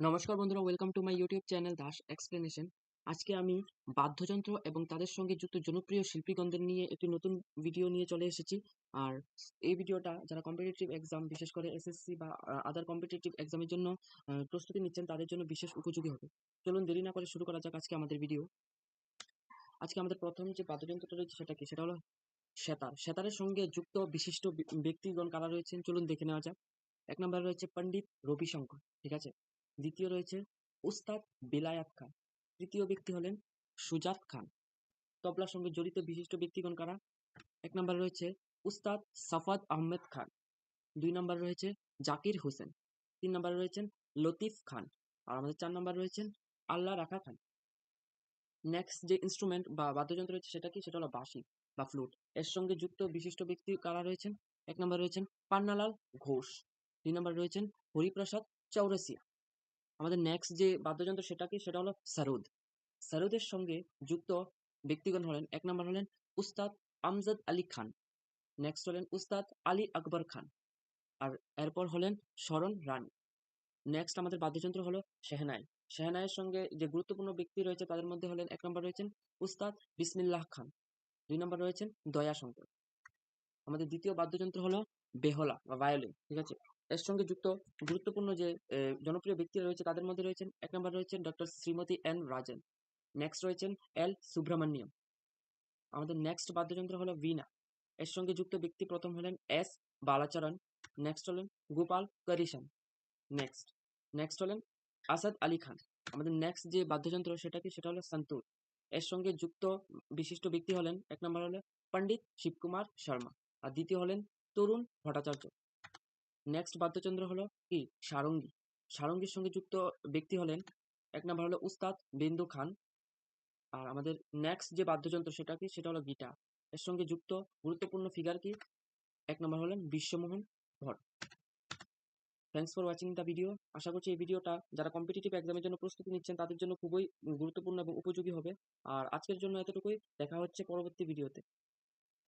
নমস্কার বন্ধুরা welcome to my YouTube channel Das explanation আজকে আমি বাদ্যযন্ত্র এবং তাদের সঙ্গে যুক্ত জনপ্রিয় শিল্পীগণদের নিয়ে একটি নতুন ভিডিও নিয়ে চলে এসেছি। আর এই ভিডিওটা যারা কম্পিটিটিভ এক্সাম বিশেষ করে এসএসসি বা আদার কম্পিটিটিভ এক্সামের জন্য প্রস্তুতি নিচ্ছেন, তাদের জন্য বিশেষ উপযোগী হবে। চলুন দেরি না করে শুরু করা যাক আজকে আমাদের ভিডিও আজকে আমাদের প্রথম যে বাদ্যযন্ত্রটা রয়েছে সেটা কি? সেটা হলো সেতার। সেতারের সঙ্গে যুক্ত বিশিষ্ট ব্যক্তিগণ কারা রয়েছেন? চলুন দেখে নেওয়া যাক। এক নম্বরে রয়েছে পণ্ডিত রবিশঙ্কর, ঠিক আছে? দ্বিতীয় রয়েছে উস্তাদ বিলায়াত খান। তৃতীয় ব্যক্তি হলেন সুজাত খান। তবলার সঙ্গে জড়িত বিশিষ্ট ব্যক্তিগণ কারা? এক নম্বরে রয়েছে উস্তাদ সাফাদ আহমেদ খান। দুই নম্বরে রয়েছে জাকির হোসেন। তিন নম্বরে রয়েছেন লতিফ খান। আর আমাদের চার নম্বরে রয়েছেন আল্লাহ রাখা খান। নেক্সট যে ইনস্ট্রুমেন্ট বা বাদ্যযন্ত্র রয়েছে সেটা কি? সেটা হলো বাঁশি বা ফ্লুট এর সঙ্গে যুক্ত বিশিষ্ট ব্যক্তি কারা রয়েছেন? এক নম্বরে রয়েছেন পান্নালাল ঘোষ। দুই নম্বরে রয়েছেন হরিপ্রসাদ চৌরসিয়া। আমাদের নেক্সট যে বাদ্যযন্ত্র সেটা কি? সেটা হলো সারুদ। সারুদের সঙ্গে যুক্ত ব্যক্তিগণ হলেন, এক নম্বর হলেন উস্তাদ আমজাদ আলী খান নেক্সট হলেন উস্তাদ আলী আকবর খান, আর এরপর হলেন শরণ রানী নেক্সট আমাদের বাদ্যযন্ত্র হলো শেহনাই শেহনাইয়ের সঙ্গে যে গুরুত্বপূর্ণ ব্যক্তি রয়েছে, তাদের মধ্যে হলেন এক নম্বর রয়েছেন উস্তাদ বিসমিল্লাহ খান, দুই নম্বর রয়েছেন দয়া শঙ্কর আমাদের দ্বিতীয় বাদ্যযন্ত্র হলো বেহলা বা ভায়োলিন ঠিক আছে? এর সঙ্গে যুক্ত গুরুত্বপূর্ণ যে জনপ্রিয় ব্যক্তিরা রয়েছে তাদের মধ্যে রয়েছেন, এক নম্বর রয়েছেন doctor Shrimati N Rajan. Next রয়েছেন এল সুব্রমণ্যম। আমাদের নেক্সট বাদ্যযন্ত্র হলো ভিনা। এর সঙ্গে যুক্ত ব্যক্তি প্রথম হলেন এস বালাচরণ। নেক্সট হলেন গোপাল করিশন। নেক্সট নেক্সট হলেন আসাদ আলী খান। আমাদের নেক্সট যে বাদ্যযন্ত্র সেটা কি সেটা হলো সন্তুর। এর সঙ্গে যুক্ত বিশিষ্ট ব্যক্তি হলেন, এক নম্বর হলো পণ্ডিত শিবকুমার শর্মা। আর দ্বিতীয় হলেন তরুণ ভট্টাচার্য। নেক্সট বাদ্যযন্ত্র হলো কি? সারঙ্গী। সারঙ্গীর সঙ্গে যুক্ত ব্যক্তি হলেন, এক নম্বর হলো উস্তাদ বিন্দু খান। আর আমাদের নেক্সট যে বাদ্যযন্ত্র সেটা কি? সেটা হলো গিটার। এর সঙ্গে যুক্ত গুরুত্বপূর্ণ ফিগার কি? এক নম্বর হলেন Vishwamohan Bhatt. Thanks for watching the video আশা করছি এই ভিডিওটা যারা কম্পিটিটিভ এক্সামের জন্য প্রস্তুতি নিচ্ছেন, তাদের জন্য খুবই গুরুত্বপূর্ণ এবং উপযোগী হবে। আর আজকের জন্য এতটুকুই। দেখা হচ্ছে পরবর্তী ভিডিওতে